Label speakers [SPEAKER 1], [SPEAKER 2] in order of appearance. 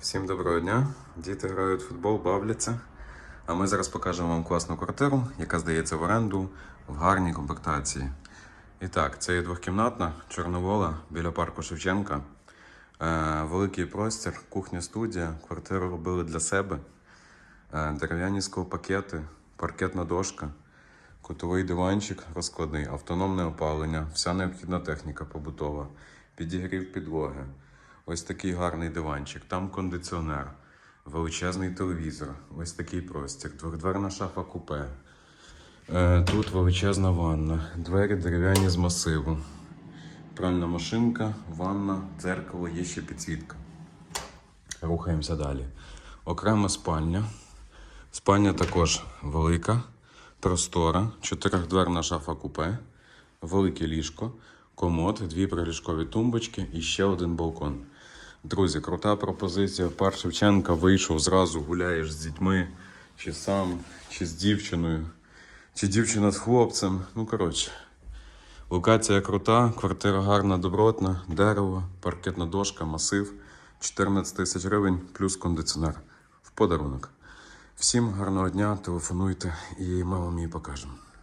[SPEAKER 1] Всім доброго дня. Діти грають в футбол, бавляться. А ми зараз покажемо вам класну квартиру, яка здається в оренду в гарній комплектації. І так, це є двохкімнатна, чорновола біля парку Шевченка. Е, великий простір, кухня студія. Квартиру робили для себе. Е, дерев'яні склопакети, паркетна дошка, кутовий диванчик розкладний, автономне опалення, вся необхідна техніка побутова, підігрів підлоги. Ось такий гарний диванчик, там кондиціонер, величезний телевізор, ось такий простір, двохдверна шафа купе. Е, Тут величезна ванна, двері дерев'яні з масиву, пральна машинка, ванна, дзеркало, є ще підсвітка. Рухаємося далі. Окрема спальня. Спальня також велика, простора, чотирьохдверна шафа купе, велике ліжко, комод, дві приліжкові тумбочки і ще один балкон. Друзі, крута пропозиція. Парк Шевченка вийшов зразу, гуляєш з дітьми, чи сам, чи з дівчиною, чи дівчина з хлопцем. Ну, коротше. Локація крута, квартира гарна, добротна, дерево, паркетна дошка, масив, 14 тисяч гривень плюс кондиціонер в подарунок. Всім гарного дня, телефонуйте і ми вам її покажемо.